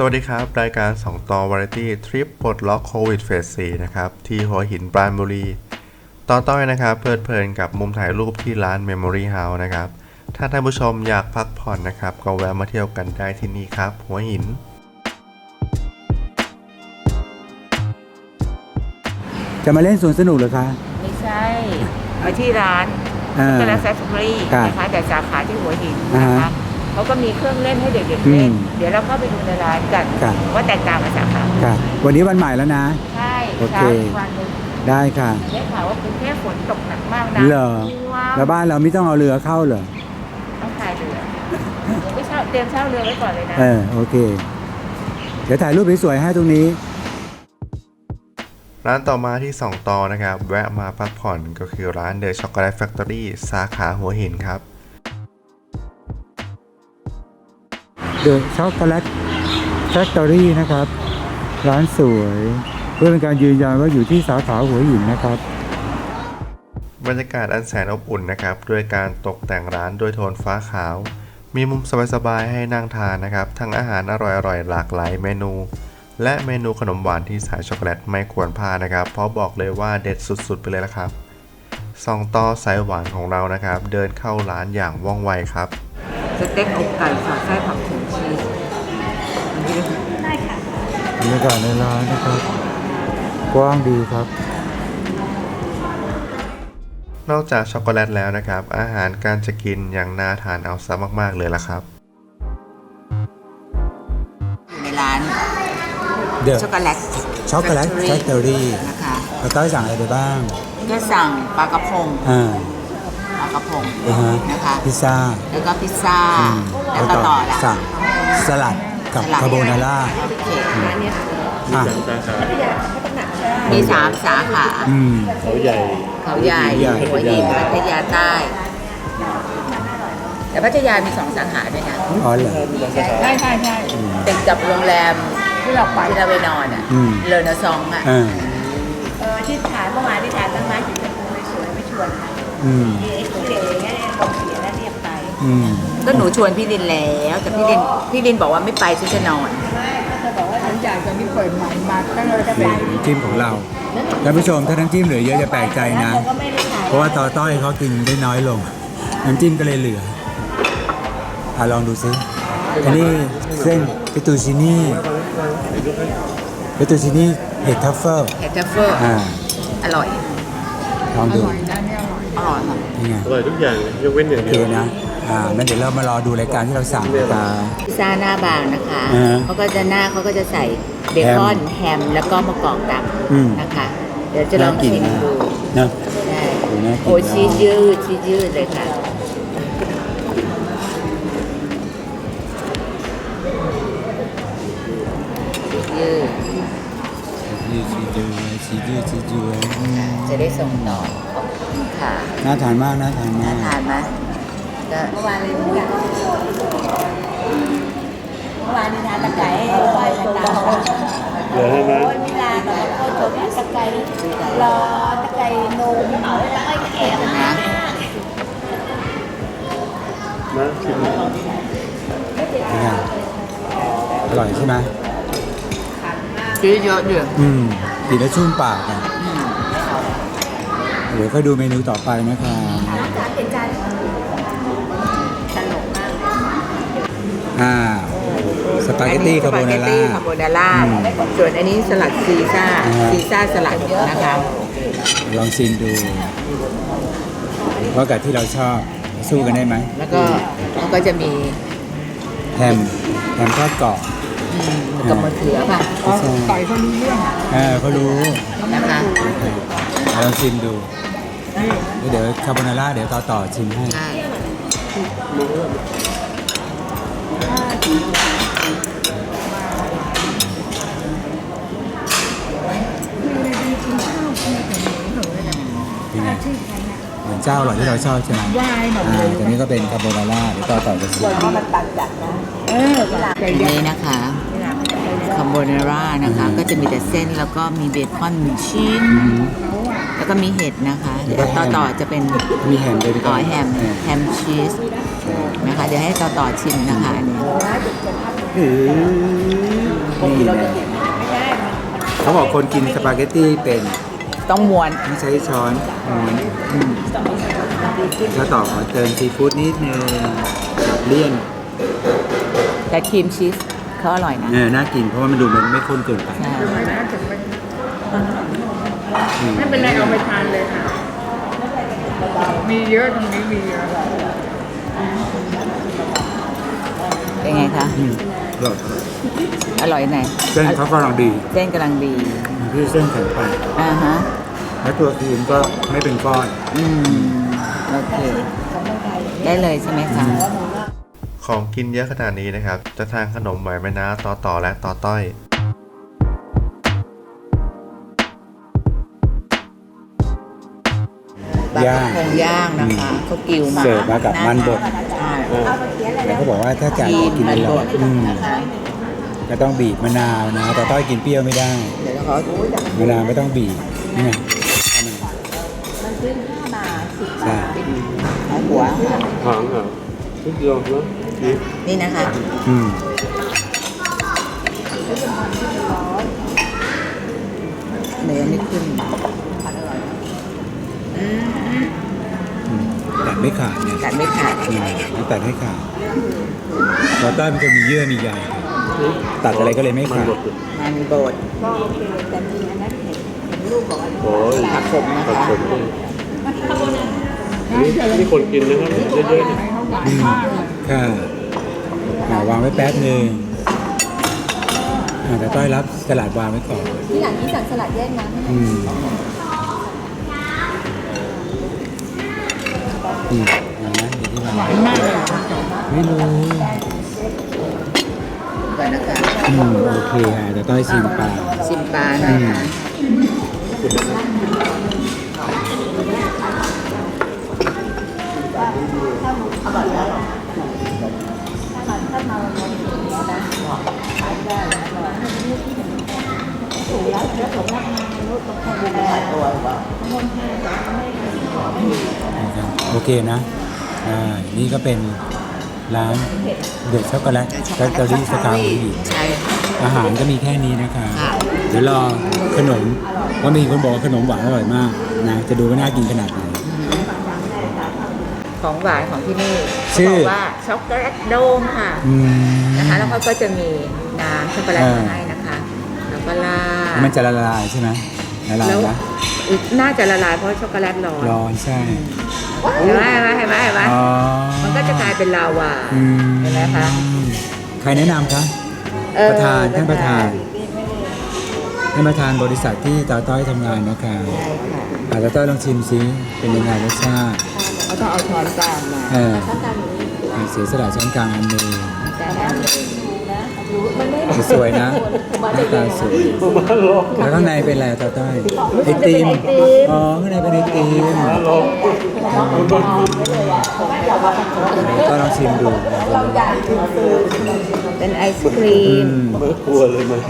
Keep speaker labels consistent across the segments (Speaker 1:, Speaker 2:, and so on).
Speaker 1: สวัสดีครับ รายการ 2ต่อวาไรตี้ทริปปลดล็อกโควิดเฟส4นะครับ ที่หัวหินปราณบุรี ตอนต้อยนะครับ เพลิดเพลินกับมุมถ่ายรูปที่ร้าน Memory House นะครับ ถ้าท่านผู้ชมอยากพักผ่อนนะครับ ก็แวะมาเที่ยวกันได้ที่นี่ครับ หัวหิน
Speaker 2: จะมาเล่นสวนสนุกเหรอคะ
Speaker 3: ไม่ใช่มาที่ร้าน
Speaker 2: อ่า
Speaker 3: ก็แล้วแฟคทอรี่
Speaker 2: ครับ
Speaker 3: นะคะแต่สาขาที่หัวหิน
Speaker 2: อ่า
Speaker 3: นะ
Speaker 2: ฮะ
Speaker 3: คะ เขาก็มีเครื่องเล่นให้เด็กๆ
Speaker 2: อื
Speaker 3: เล่น
Speaker 2: ม
Speaker 3: เดี๋ยวเราเข้าไปดูในร้านกัน
Speaker 2: ครับ
Speaker 3: ว่าแตกต่างกับสาขา
Speaker 2: ค่ะ วันนี้วันใหม่แล้วนะ
Speaker 3: ใช่
Speaker 2: โอเค
Speaker 3: เช้าอีกวันหนึง
Speaker 2: ได้ค่ะ
Speaker 3: ได้ข่าวว่ากรุงเทพฝนตกหนักมากนะ
Speaker 2: เหรอ
Speaker 3: ว้าว
Speaker 2: แล้วบ้านเราไม่ต้องเอาเรือเข้าเหรอ
Speaker 3: ต้องพายเรือก็เช่าเตรียมเช่าเรือไว้ก่อนเลยนะ
Speaker 2: เออ โอเค เดี๋ยวถ่ายรูปสวยๆให้ตรงนี้
Speaker 1: ร้านต่อมาที่ 2 ต่อนะครับ แวะมาพักผ่อนก็คือร้าน The Chocolate Factory สาขาหัวหินครับ
Speaker 2: The Chocolate Factory นะครับ ร้านสวย เพื่อเป็นการยืนยันว่าอยู่ที่สาขาหัวหินนะครับ
Speaker 1: บรรยากาศอันแสนอบอุ่นนะครับ ด้วยการตกแต่งร้านด้วยโทนฟ้าขาว มีมุมสบายๆให้นั่งทานนะครับ ทั้งอาหารอร่อยๆหลากหลายเมนู และเมนูขนมหวานที่สายช็อกโกแลตไม่ควรพลาดนะครับ เพราะบอกเลยว่าเด็ดสุดๆไปเลยละครับสองต่อสายหวานของเรานะครับ เดินเข้าร้านอย่างว่องไวครับ
Speaker 3: สเต็กอกไก่สอดไส้ผักชีสอันนี้
Speaker 2: บรรยากาศในร้านนะครับ กว้างดีครับ
Speaker 1: นอกจากช็อกโกแลตแล้วนะครับ อาหารการจะกินยังน่าทานเอาซะมาก ๆ เลยละครับ
Speaker 3: อยู่ในร้าน
Speaker 2: The
Speaker 3: ช็อกโกแลต
Speaker 2: Chocolate Factory
Speaker 3: นะคะ
Speaker 2: เราต้อยสั่งอะไรไปบ้าง
Speaker 3: ก็สั่งปลากระพง
Speaker 2: อ่า
Speaker 3: ปลากระพง
Speaker 2: อ่าฮะ
Speaker 3: นะคะ
Speaker 2: พิซซ่า
Speaker 3: แล้วก็พิซซ่า
Speaker 2: อืม
Speaker 3: แล้วก็ต่อละ
Speaker 2: สั่งสลัดกับ
Speaker 3: สลัด
Speaker 2: คาโบนาร่า
Speaker 3: โอเค
Speaker 2: อะ
Speaker 3: มีสามสาขา
Speaker 2: อืม
Speaker 3: เขาใหญ่
Speaker 2: เขาใหญ่
Speaker 3: หัวหินพัทยาใต้ แต่พัทยามีสองสาขาด้วยนะ
Speaker 2: อ๋อเหรอ
Speaker 3: ใช่ใช่ใช่ติดกับโรงแรมที่เราไปที่เราไปนอนอะ
Speaker 2: อืม
Speaker 3: เลอนาซองอะ
Speaker 2: อ่า
Speaker 3: เออที่ถ่ายเมื่อวานที่ถ่ายต้นไม้สีชมพูสวยๆไม่ชวนค่ะ
Speaker 2: อืม
Speaker 3: ไอ้ที่เหลืออย่างเงี้ยลงเสียแล้วเรียบไป
Speaker 2: อืม
Speaker 3: ก็หนูชวนพี่ลินแล้วแต่พี่ลินพี่ลินบอกว่าไม่ไปฉันจะนอน
Speaker 2: นี่จิ้มของเราท่านผู้ชมถ้าน้ำจิ้มเหลือเยอะจะแปลกใจนะ เพราะว่าต่อต้อยเขากินได้น้อยลง น้ำจิ้มก็เลยเหลืออะลองดูซิอันนี้เส้นเปตูชินี่เปตูชินี่เห็ดทัฟเฟิล
Speaker 3: เฮดเทฟเฟอร์
Speaker 2: อ่า
Speaker 3: อร่อย
Speaker 2: ลองดู
Speaker 3: อ ร่อยค่ะ
Speaker 2: นี่ไง
Speaker 4: อร่อยทุกอย่างเลยยกเว้นอย่าง
Speaker 2: โอ
Speaker 4: เดี
Speaker 2: เค
Speaker 4: ยว
Speaker 2: นะอ่างั้นเดี๋ยวเรามารอดูรายการที่เราสั่งดีกว่า
Speaker 3: พิซซ่าหน้าบางนะคะ
Speaker 2: อ่า
Speaker 3: เขาก็จะหน้าเขาก็จะใส่เบคอนแฮมแล้วก็มะกอกด
Speaker 2: อืมำ
Speaker 3: นะคะ เดี๋ยวจะลองชิมดู
Speaker 2: นะ
Speaker 3: ใช่
Speaker 2: ดูน่ากิน
Speaker 3: โอ้ชีสยืดชีสยืดเลยค่ะ ชีสยืด
Speaker 2: ชีจืดชีจืดชีจืดอืม
Speaker 3: จะได้ส่งต่อขอบคุณ ค่ะ
Speaker 2: น่าทานมากน่าทานมา
Speaker 3: น่ากทานไหมก็เมื่อวานเลยทุกอย่างเมื่อวานนี้ทานตะไคร้ไหว้ตา
Speaker 4: เหลือให้ไหม
Speaker 3: โอ้ยมิลานเราก็จบตะไคร้รอตะไคร้นมเอาแล้วไอ้แก่นะ
Speaker 4: นะชิม
Speaker 2: เป็นไงอร่อยใช่ไหม
Speaker 3: ชีสเยอะด้วย
Speaker 2: อืมกินแล้วชุ่มปากอะ เดี๋ยวก็ดูเมนูต่อไปนะคะ
Speaker 3: ตลกมากเลย
Speaker 2: อ่าสปาเกตตี้คาโบนา
Speaker 3: สปเกต
Speaker 2: ร่า
Speaker 3: ตี้คาโบนาร่า
Speaker 2: อืม
Speaker 3: ส่วนอันนี้สลัดซีซ่า
Speaker 2: อ่าฮะ
Speaker 3: ซีซ่าสลัดนะคะ
Speaker 2: ลองชิมดูว่ากับที่เราชอบสู้กันได้ไหม
Speaker 3: แล้วก็มันก็จะมี
Speaker 2: แฮมแฮมทอดกรอบ
Speaker 3: อืมกับมะเขือค่ะ
Speaker 2: ไก่เขารู้เรื่องอ่าเขารู้
Speaker 3: นะคะ
Speaker 2: ลองชิมดูแล้ว เดี๋ยวคาโบนาร่าเดี๋ยวต่อต่อชิมให้
Speaker 3: ใช่
Speaker 2: เป็นไงเหมือนเจ้าอร่อยที่เราชอบใช่ไหมอ่าตัวนี้ก็เป็นคาโบนาร่าเดี๋ยวต่อต่อจะชิม
Speaker 3: อันนี้นะคะคาโบนาร่านะคะ ก็จะมีแต่เส้นแล้วก็มีเบคอนหนึ่งชิ้น แล้วก็มีเห็ดนะคะเดี๋ยวต่อต่อจะเป็น
Speaker 2: มีแฮมด้วยพี่
Speaker 3: อ๋
Speaker 2: ก้
Speaker 3: อ
Speaker 2: อย
Speaker 3: แฮม
Speaker 2: เออ
Speaker 3: แฮมชีสนะคะ เดี๋ยวให้ต่อต่อชิมนะคะอันนี้
Speaker 2: อืมมีแล้วเขาบอกคนกินสปาเกตตี้เป็น
Speaker 3: ต้องม้วน
Speaker 2: ต้องใช้ช้อนม้วนอืมแล้วต่อขอเติมซีฟู้ดนิดนึงแบบเลี่ยน
Speaker 3: แต่ครีมชีสเขาอร่อยนะ
Speaker 2: เออน่ากินเพราะว่ามันดูมันไม่ข้นเกินไป
Speaker 3: ใช่
Speaker 5: ไม่เป็นไรเอาไปทานเลยค่ะ มีเยอะตรงนี้มีเยอะ
Speaker 3: เป็นไงคะ
Speaker 2: อืมอร่อย
Speaker 3: อร่อยไหน
Speaker 2: เส้นเขากำลังดี
Speaker 3: เส้นกำลังดี
Speaker 2: คือเส้นแข็งไป
Speaker 3: อ่าฮะ
Speaker 2: แล้วตัวครีมก็ไม่เป็นก้อน
Speaker 3: อืม โอเค ได้เลยใช่ไหมคะ
Speaker 1: ของกินเยอะขนาดนี้นะครับ จะทานขนมไหวไหมนะต่อต่อและต่อต้อย
Speaker 3: ลากระพงย่างนะคะเขากิวมา
Speaker 2: เสิร์ฟมากับมันบด
Speaker 3: ใช่
Speaker 2: แล้วเขาบอกว่าถ้าจะ
Speaker 3: ครีม
Speaker 2: กิน
Speaker 3: มั
Speaker 2: อน
Speaker 3: บ
Speaker 2: ร่อย
Speaker 3: ด
Speaker 2: อืม
Speaker 3: นะคะ
Speaker 2: ก็ต้องบีบมะนาวนะ แต่ต้อยกินเปรี้ยวไม่ได้
Speaker 3: เดี๋ยวเขา
Speaker 2: มะนาวไม่ต้องบีบนี่ไงใช่
Speaker 3: เอาหัวค่ะ
Speaker 4: หางอะทุกยอมนะดี
Speaker 3: นี่นะคะ
Speaker 2: อืม
Speaker 3: เนื้อไม่ขึ้น
Speaker 2: อืมแต่ ไม่ขาดเนี่ย
Speaker 3: กัดไม่ขาด
Speaker 2: อืมมันตัดให้ขาดเราต้อยมันจะมีเยื่อมีใยตัดอะไรก็เลยไม่
Speaker 4: มัน
Speaker 2: ขาด
Speaker 4: บดอยู่
Speaker 3: มันบด
Speaker 4: โอ้ย
Speaker 3: ผักขมนะ
Speaker 4: ผัก
Speaker 3: คะ
Speaker 4: ขมนี่นี่นี่คนกินนะครับเยอะๆเนี่ย
Speaker 2: อืมค่ะอ่าวางไว้แป๊บหนึ่งอ่าแต่ต้อยรับสลัดวางไว้ก่อน
Speaker 6: ที่หลังที่สั่งสลัดแยกน้ำ
Speaker 2: อืม อืมอย่างนั้นอยู่ที่วางไว้ไม่รู้
Speaker 3: ก่อนนะคะ
Speaker 2: อืมโอเคค่ะแต่ต้อยชิมปลา
Speaker 3: ชิมปลาหน่อยค่ะ
Speaker 2: นะครับโอ เคนะอ่านี่ก็เป็นร้านเด็ดช็อกโกแลตแฟคทอรี่สกาวหญิง
Speaker 3: ใช่ค่ะ
Speaker 2: อาหารก็มีแค่นี้นะคะ
Speaker 3: ค่ะ
Speaker 2: เดี๋ยวรอขนมว่าะมีคนบอกว่าขนมหวานอร่อยมากนะจะดูว่าน่ากินขนาดไหน
Speaker 3: ของหวานของที่นี่
Speaker 2: ชื่
Speaker 3: เขา
Speaker 2: อ
Speaker 3: บอกว่าช็อกโกแลตโดมค่ะ
Speaker 2: อืม
Speaker 3: นะคะ แล้วเขาก็จะมีน้ำช็อกโกแลต
Speaker 2: อ่าม
Speaker 3: มาให้นะคะ แล้วก็ราด
Speaker 2: มันจะละลายใช่ไหมละลาย
Speaker 3: แล้ว
Speaker 2: นะ
Speaker 3: น่าจะละลายเพราะช็อกโกแลตร้อน
Speaker 2: ร้อนใช่
Speaker 3: เห็นไหมเห็นไหมเห็นไหมเห็นไหม
Speaker 2: อ๋อ
Speaker 3: มันก็จะกลายเป็นลาวา
Speaker 2: อืม
Speaker 3: เห็นไหมคะ
Speaker 2: ใครแนะนำคะ
Speaker 3: เออ
Speaker 2: ประธานท่านประธาน ท่านประธานบริษัทที่ตาต้อยทำงานนะคะ
Speaker 3: ใช่ค่ะ
Speaker 2: อาตาต้อยลองชิมซิเป็นยังไงรสชาติ
Speaker 3: เขาต้องเอาช้อนกลางมา
Speaker 2: เอออะเสียสละช้อนกลางอันหนึ่ง
Speaker 3: แต่ให้ มันเป็น
Speaker 2: สวยนะหน้าตาสวย
Speaker 4: มาลอง
Speaker 2: แล้วข้างในเป็นอะไรตาต้อยไอติมอ๋อข้างในเป็นไอติม
Speaker 4: มาลอง
Speaker 2: ก็ลองชิมดู
Speaker 3: เป็นไอศครี
Speaker 2: อื
Speaker 3: ม
Speaker 2: ม
Speaker 4: ไม่กลัวเลยมัน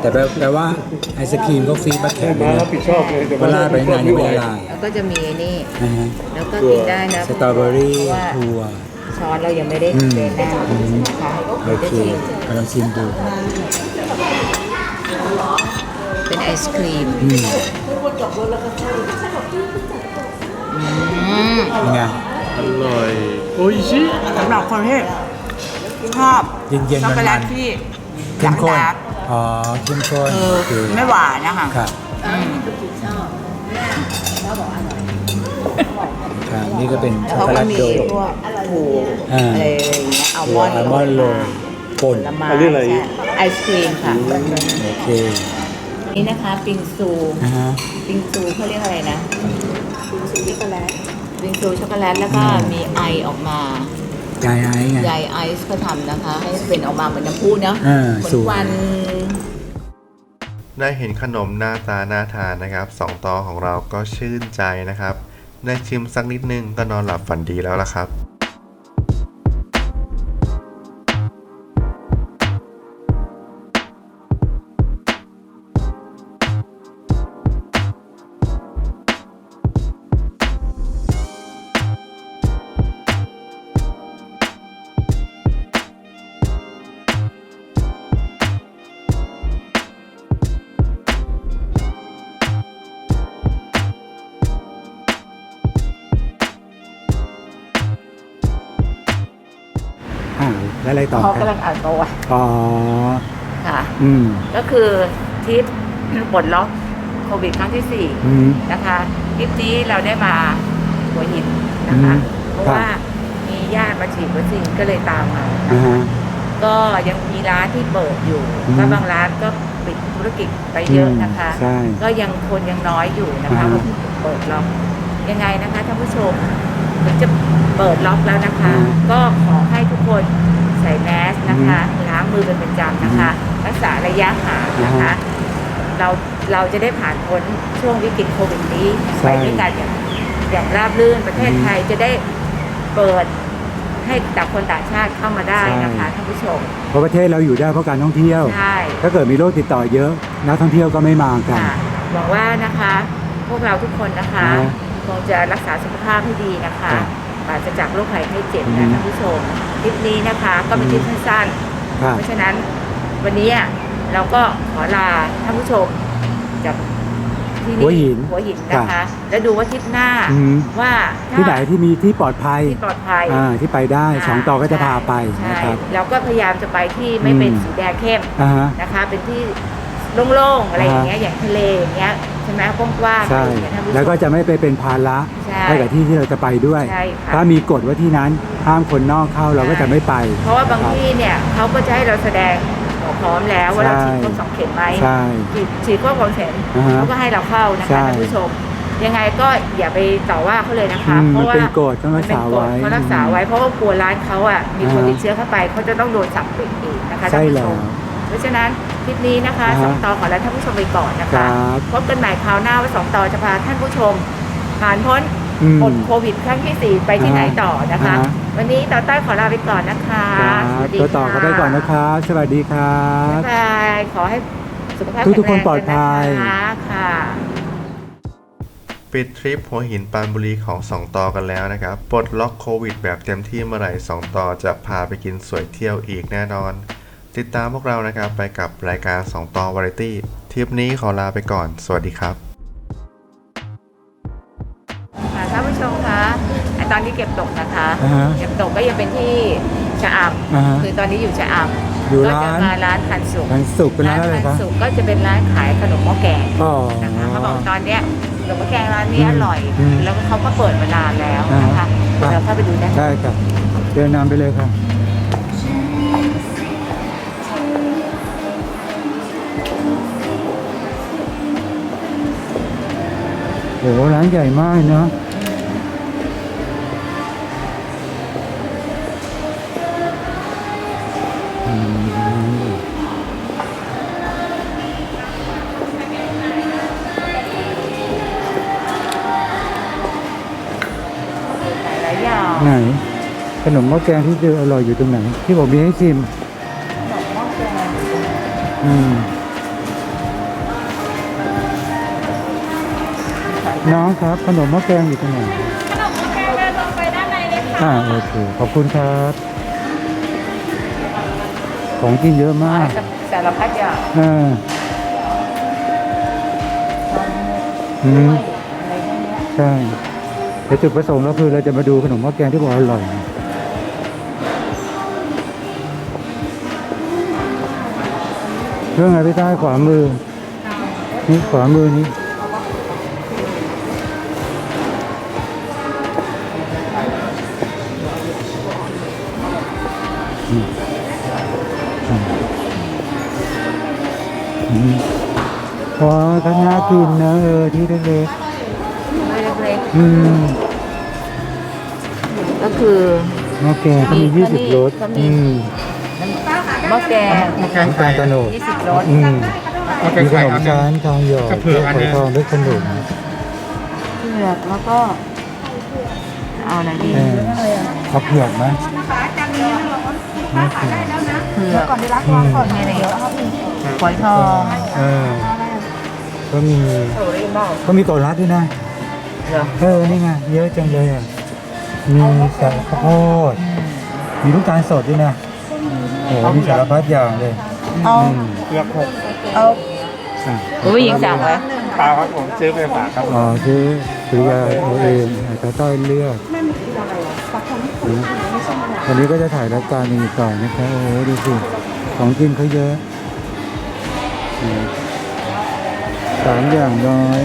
Speaker 2: แต่แปลแปลว่าไอศครีมก็ฟรีบัตแข็ง
Speaker 4: มา
Speaker 2: นะ
Speaker 4: รับผิดชอบเลยแต่
Speaker 2: เวลาดไปข้างในนี่ไม่ละลาย
Speaker 3: แล้วก็จะมีนี่
Speaker 2: นะฮะ
Speaker 3: แล้วก็กินได้นะ
Speaker 2: สตรอเบอรี่
Speaker 3: เพราะว่า
Speaker 2: ทัว
Speaker 3: ช้อนเรายังไม่ได้
Speaker 2: อืม
Speaker 3: เทแน่น
Speaker 2: อืม
Speaker 3: นะคะ
Speaker 2: โอเคก็ลองชิมดู
Speaker 3: เป็นไอศครีม
Speaker 2: อืม
Speaker 3: อืม
Speaker 2: เป็นไง
Speaker 4: อร่อยโอ้ยชิ
Speaker 3: สำหรับคนที่ชอบ
Speaker 2: เย็นๆ
Speaker 3: ช็อกโกแล
Speaker 2: มั
Speaker 3: ต
Speaker 2: น
Speaker 3: ที่
Speaker 2: ๆเข้มข้น
Speaker 3: ดาร์ก
Speaker 2: อ๋อเข้มข้น
Speaker 3: เออ
Speaker 2: โอเค
Speaker 3: ไม่หวานนะคะ
Speaker 2: ครับ
Speaker 3: อืม
Speaker 2: ครับนี่ก็เป็น
Speaker 3: แล้ว
Speaker 2: ช็อก
Speaker 3: เขา
Speaker 2: โกแล
Speaker 3: ก็
Speaker 2: ต
Speaker 3: มี
Speaker 2: โด
Speaker 3: พวกถั่ว
Speaker 2: อ่า
Speaker 3: อะไรอย่างเงี้ยอัลม
Speaker 2: ตัว
Speaker 3: อนด์
Speaker 2: อัลมอนด์โรยป่น
Speaker 3: ละไม้
Speaker 4: อันนี้อะไร
Speaker 3: ใช่ไอศครีมค่ะ
Speaker 2: โอเค
Speaker 3: นี่นะคะปิงซู
Speaker 2: นะฮะ
Speaker 3: ปิงซูเขาเรียกอะไรนะปิงซูช็อกโกแลตปิงซูช็อกโกแลตแล้วก็
Speaker 2: อืม
Speaker 3: มีไอออกมา
Speaker 2: ไงไอ้ไง
Speaker 3: ใยไอซ์เขาทำนะคะ ให้เป็นออกมาเหมือนน้ำพุเนาะ
Speaker 2: อ่า
Speaker 3: เหมือ
Speaker 2: ส
Speaker 3: น
Speaker 2: วย
Speaker 3: ควัน
Speaker 1: ได้เห็นขนมหน้าตาน่าทานนะครับสองต่อของเราก็ชื่นใจนะครับ ได้ชิมสักนิดนึงก็นอนหลับฝันดีแล้วล่ะครับ
Speaker 2: อะไรต่อ
Speaker 3: เขา
Speaker 2: ครั
Speaker 3: กำลั
Speaker 2: บ
Speaker 3: งอ่านประวัติ
Speaker 2: อ๋อ
Speaker 3: ค่ะ
Speaker 2: อืม
Speaker 3: ก็คือทริปปลดล็อกโควิดครั้งที่สี่
Speaker 2: อืม
Speaker 3: นะคะทริปนี้เราได้มาหัวหินนะคะ
Speaker 2: อืม
Speaker 3: เพราะ
Speaker 2: ครับ
Speaker 3: ว่ามีญาติมาฉีดวัคซีนก็เลยตามมา
Speaker 2: อ่าฮะ
Speaker 3: ก็ยังมีร้านที่เปิดอยู่
Speaker 2: อืม
Speaker 3: ก็บางร้านก็ปิดธุรกิจไปเยอะนะคะ
Speaker 2: ใช่
Speaker 3: ก็ยังคนยังน้อยอยู่นะคะ
Speaker 2: อ่าฮะ
Speaker 3: เปิดล็อกยังไงนะคะท่านผู้ชมถึงจะเปิดล็อกแล้วนะคะ
Speaker 2: อ่า
Speaker 3: ก็ขอให้ทุกคน ใส่แมสนะคะล้างมือเป็นประจำนะคะ รักษาระยะห่างนะคะ เราเราจะได้ผ่านพ้นช่วงวิกฤตโควิดนี้
Speaker 2: ใช่
Speaker 3: ไปด้วยกันอย่างอย่างราบรื่นประเทศ
Speaker 2: อืม
Speaker 3: ไทยจะได้เปิดให้ต่างคนต่างชาติเข้ามาได้นะคะ
Speaker 2: ใช่
Speaker 3: ท่านผู้ชม
Speaker 2: เพราะประเทศเราอยู่ได้เพราะการท่องเที่ยว
Speaker 3: ใช่
Speaker 2: ถ้าเกิดมีโรคติดต่อเยอะ นักท่องเที่ยวก็ไม่มากัน
Speaker 3: ค่ะหวังว่านะคะ พวกเราทุกคนนะคะ
Speaker 2: อ่าฮะ
Speaker 3: คงจะรักษาสุขภาพให้ดีนะคะ
Speaker 2: ครับ
Speaker 3: ปราศจากโรคภัยไข้เจ็บ
Speaker 2: อื
Speaker 3: นะ
Speaker 2: ม
Speaker 3: ท่านผู้ชมคลิปนี้นะคะก็เป็นคลิปสั้นๆ
Speaker 2: ครับ
Speaker 3: เพราะฉะนั้นวันนี้เราก็ขอลาท่านผู้ชมจากที่
Speaker 2: หัวหิ
Speaker 3: นี่
Speaker 2: น
Speaker 3: หัวหินนะคะ แล้วดูว่าทริปหน้า
Speaker 2: อืม
Speaker 3: ว่าถ้า
Speaker 2: ที่ไหนที่มีที่ปลอดภัย
Speaker 3: ที่ปลอดภัย
Speaker 2: อ่าที่ไปได้สองต่อก็จะพาไป
Speaker 3: ใช่
Speaker 2: นะครับ
Speaker 3: เราก็พยายามจะไปที่ไม่เป็น
Speaker 2: อืม
Speaker 3: สีแดงเข้ม
Speaker 2: อ่าฮะ
Speaker 3: นะคะ เป็นที่โล่งๆอะไรอย่างเงี้ยอย่างทะเลอย่างเงี้ย ใช่ไหมกว้างๆ
Speaker 2: ใช่
Speaker 3: อะไรอย่างเงี้ยท่านผู้ชม
Speaker 2: แล้วก็จะไม่ไปเป็นภาระ
Speaker 3: ใช่
Speaker 2: ให้กับที่ที่เราจะไปด้วย
Speaker 3: ใช่ค่ะ
Speaker 2: ถ้ามีกฎว่าที่นั้นห้ามคนนอกเข้าเราก็จะไม่ไป
Speaker 3: เพราะว่าบางที่เนี่ยเขาก็จะให้เราแสดงหมอพร้อมแล้วว่าเรา
Speaker 2: ใช่
Speaker 3: ฉีดครบสองเข็มไหม
Speaker 2: ใช่
Speaker 3: ฉีดฉีดครบสองเข็ม
Speaker 2: อ่าฮะ
Speaker 3: เขาก็ให้เราเข้านะ
Speaker 2: ใช่
Speaker 3: คะท่านผู้ชม ยังไงก็อย่าไปต่อว่าเขาเลยนะคะ
Speaker 2: อืม
Speaker 3: เพราะว่า
Speaker 2: มันเป็นกฎต้องรักษาไว้
Speaker 3: มันเป็นกฎเขารักษาไว้เพราะว่ากลัวร้านเขาอะมีคน
Speaker 2: อ่าฮะ
Speaker 3: ติดเชื้อเข้าไปเขาจะต้องโดนสับปิดอีกนะคะ
Speaker 2: ใช่
Speaker 3: ท่านผู้
Speaker 2: แล้
Speaker 3: ช
Speaker 2: ว
Speaker 3: มเพราะฉะนั้น คลิปนี้นะคะ
Speaker 2: อ่าฮะ
Speaker 3: สองต่อขอลาท่านผู้ชมไปก่อนนะ
Speaker 2: ค
Speaker 3: คะ
Speaker 2: รับ
Speaker 3: พบกันใหม่คราวหน้าว่าสองต่อจะพาท่านผู้ชมผ่านพ้น
Speaker 2: อืม
Speaker 3: ผลโควิดครั้งที่สี่ไปที่ไหนต่อนะคะ
Speaker 2: อ่าฮะ
Speaker 3: วันนี้ต่อต้อยขอลาไปก่อนนะคะ
Speaker 2: ครับ
Speaker 3: สวัสดี
Speaker 2: ตัวต่อ
Speaker 3: ค่ะ
Speaker 2: ก็ไปก่อนนะครับสวัสดีครับ
Speaker 3: บ๊ายบายขอให้สุขภาพ
Speaker 2: ทุกๆคน
Speaker 3: แข็งแรง
Speaker 2: ปลอดภัย
Speaker 3: นะคะค่ะ
Speaker 1: ปิดทริปหัวหินปรานบุรีของสองต่อกันแล้วนะครับปลดล็อกโควิดแบบเต็มที่เมื่อไหร่สองต่อจะพาไปกินสวยเที่ยวอีกแน่นอน ติดตามพวกเรานะครับไปกับรายการสองต่อวาไรตี้ทริปนี้ขอลาไปก่อน สวัสดีครับ
Speaker 3: ค่ะท่านผู้ชมคะไอ้ตอนที่เก็บตกนะคะ
Speaker 2: อ่าฮะ
Speaker 3: เก็บตกก็ยังเป็นที่ชะอ
Speaker 2: อ่าฮะำ
Speaker 3: คือตอนนี้อยู่ชะอ
Speaker 2: อยู่ำ
Speaker 3: ก็
Speaker 2: ร้า
Speaker 3: จะ
Speaker 2: น
Speaker 3: มาร้านทันสุก
Speaker 2: ทันสุกเป็นร้านอะไร
Speaker 3: ทั
Speaker 2: ครับ
Speaker 3: สุกก็จะเป็นร้านขายขนมหม้อแกง
Speaker 2: อ๋อ
Speaker 3: นะคะเขาบอกตอนเนี้ยขนมหม้อแกงร้านนี้
Speaker 2: อืม
Speaker 3: อร่อย
Speaker 2: อืม
Speaker 3: แล้วก็เขาก็เปิดมานานแล้วนะคะ
Speaker 2: อ่า
Speaker 3: เดี๋ยวเข้าไปดูได้
Speaker 2: ได้ครับเดินนำไปเลยครั โอ้โหร้านใหญ่มากเนาะอืม
Speaker 3: หลายอย่าง
Speaker 2: ไหนขนมหม้อแกงที่เจออร่อยอยู่ตรงไหน ที่บอกมีให้ชิมอืม น้องครับ ขนมหม้อแกงอยู่ตรงไหนขนมหม้อแกงเดินลงไปด้านในเลยค่ะอ่าโอเคขอบคุณครับ ของกินเยอะมาก
Speaker 3: สารพัดอย่าง
Speaker 2: อ่าอืม
Speaker 3: อะไรพวกเนี้ย
Speaker 2: ใช่แต่จุดประสงค์เราคือเราจะมาดูขนมหม้อแกงที่บอกอร่อยเรื่องอะไรพี่ใต้ขวามือ นี่ขวามือนี้ พอก็น่ากินนะเออที่เล็ก
Speaker 3: เล็ก
Speaker 2: ๆอืม
Speaker 3: ก็คือ
Speaker 2: หม้อแกงก็มียี่สิบรส
Speaker 3: ก็มี
Speaker 2: อืม
Speaker 3: หม้อแกง
Speaker 2: น้ำตาลตะโนด
Speaker 3: 20รส
Speaker 2: อืมมีขนมชั้นทองหยอดเผือกทองเล็กขนม
Speaker 3: เผือกแล้วก็ เอาอะไรดี
Speaker 2: เอาเผือกไหม ไม่เผือก
Speaker 3: เผือกก่อนที่รัก
Speaker 2: อืม
Speaker 3: นี่อะไรฝอยทอง
Speaker 2: เออ ก็มีก็มีโกรัดด้วยนะ
Speaker 3: เหรอ
Speaker 2: เออ นี่ไง เยอะจังเลยอะ มีสารข้าวโพด มีลูกตาลสดด้วยนะโอ้โหมีสารพัดอย่างเลย
Speaker 5: เอา
Speaker 2: อืม
Speaker 4: เลือกหก
Speaker 5: เอา
Speaker 2: อะ
Speaker 3: คุณผู้หญิงสั่งไว้
Speaker 4: เปล่าครับผมซื้อไปฝากครับ
Speaker 2: อ๋อซื้อซื้อยาเอาเองอาจจะต้อยเลือกอืม วันนี้ก็จะถ่ายรายการอีกต่อนะครับโอ้โหดูสิของกินเขาเยอะสามอย่างน้อย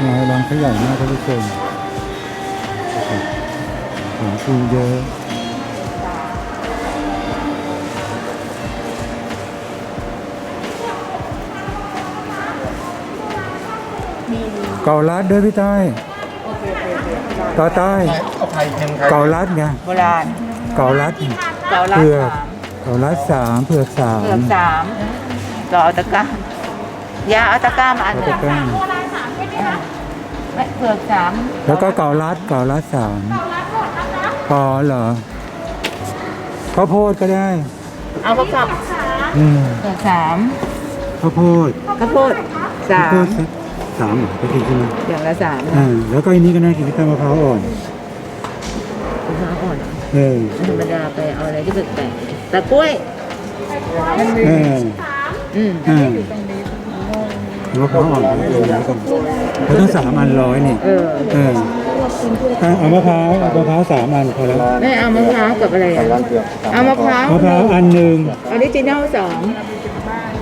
Speaker 2: มงานร้านเขาใหญ่มากท่านผู้ชมของกินเยอะ เก่าลัดด้วยพี่ต้อยต่อต้อย
Speaker 4: เอาไข่เค็มไข่
Speaker 2: เก่าลัดไง
Speaker 3: โบราณ
Speaker 2: เก่าลัด
Speaker 3: เกาลัด
Speaker 2: เผือก
Speaker 3: สาม
Speaker 2: เก่าลัดสามเผือกสาม
Speaker 3: เผือกสามก็เอาตะกร้ายาเอาตะกร้ามาอันห
Speaker 2: แล้ว
Speaker 3: นึ่
Speaker 2: ก็
Speaker 3: ง
Speaker 2: แป้ง
Speaker 3: ไม่เผือกสาม
Speaker 2: แล้วก็เก่าลัดเก่าลัดสามพอเหรอข้าวโพดก็ได้
Speaker 3: เอาข้าวกลับ
Speaker 2: อืม
Speaker 3: เผือกสาม
Speaker 2: ข้าวโพด
Speaker 3: ข้าวโพดสา
Speaker 2: ข้าวโพ
Speaker 3: ม
Speaker 2: ด สักสามเหรอก็กินใช่ไหม
Speaker 3: อย่างละสาม
Speaker 2: อ่าแล้วก็อันนี้ก็น่ากินที่ต้นมะพร้าวอ่อน
Speaker 3: มะพร้าวอ่อน
Speaker 2: เออ
Speaker 3: ธรรมดาไปเอาอะไรที่แปลกๆแต่กล้วย
Speaker 2: เออ
Speaker 3: อืม
Speaker 2: อ่ามะพร้าวอ่อนเออแล้วกันเขาต้องสามอันร้อยนี่
Speaker 3: เออ
Speaker 2: เอออะเอามะพร้าวเอามะพร้าวสามอันพอแล้ว
Speaker 3: ไม่เอามะพร้าวกับอะไรอะเอามะพร้าว
Speaker 2: มะพร้าวอันหนึ่ง
Speaker 3: ออริจินัลสอง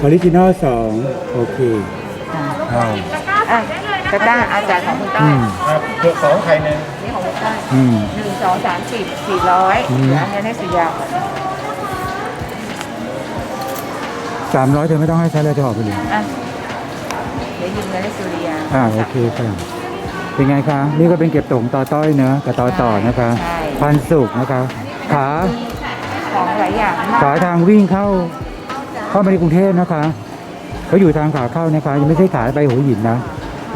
Speaker 2: ออริจินอลสองโอเคเอา
Speaker 3: อะกระต้าอาจารย์ของคุณต้
Speaker 2: อื
Speaker 3: อย
Speaker 2: ม
Speaker 4: ครับเผือกสองไข่หนึ่ง
Speaker 3: นี่ของคุณต้อย
Speaker 2: อืม
Speaker 3: หนึ่งสองสามสี่สี่ร้อย
Speaker 2: อืม
Speaker 3: แล้วอันนี้ให้สียาว
Speaker 2: สามร้อยเธอไม่ต้องให้ใช้เลยจะออกไปเลย
Speaker 3: อะเดี๋ยวยืมเงินให้สุริยา
Speaker 2: อ่าโอเคค่ะเป็นไงคะ นี่ก็เป็นเก็บตงต่อต้อยเนื้อะกับต่อต่อนะคะ
Speaker 3: ใช่
Speaker 2: พันสุกนะคะ ขา
Speaker 3: ของหลายอย่างมาก
Speaker 2: ขาทางวิ่งเข้า เข้ามาในกรุงเทพนะคะเขาอยู่ทางขาเข้านะคะ ยังไม่ใช่ขาไปหัวหินนะ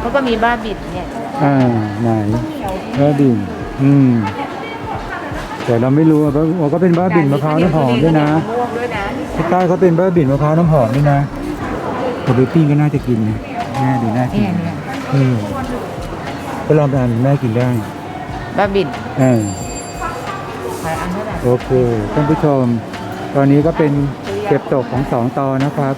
Speaker 3: เขาก็มีบ้าบิดเนี่ย
Speaker 2: อ่าไหนบ้าบินอืมแต่เราไม่รู้ว่าว่าก็เป็นบ้าบินมะพร้าวน้ำหอมด้วยนะ
Speaker 3: มม่วงด้วยนะ
Speaker 2: ภาคใต้เขาเป็นบ้าบินมะพร้าวน้ำหอมด้วยนะแต่ไปปิ้งก็น่าจะกินนะแม่ดูน่ากิ
Speaker 3: นี่
Speaker 2: น
Speaker 3: เนี่ย
Speaker 2: อืมก็ลองไปอ่านแม่กินได้
Speaker 3: บ้าบิด
Speaker 2: เออ
Speaker 3: ขายอันเท่าไหร่
Speaker 2: โอเคท่านผู้ชม ตอนนี้ก็เป็นเก็บตกของสองตอนะครับ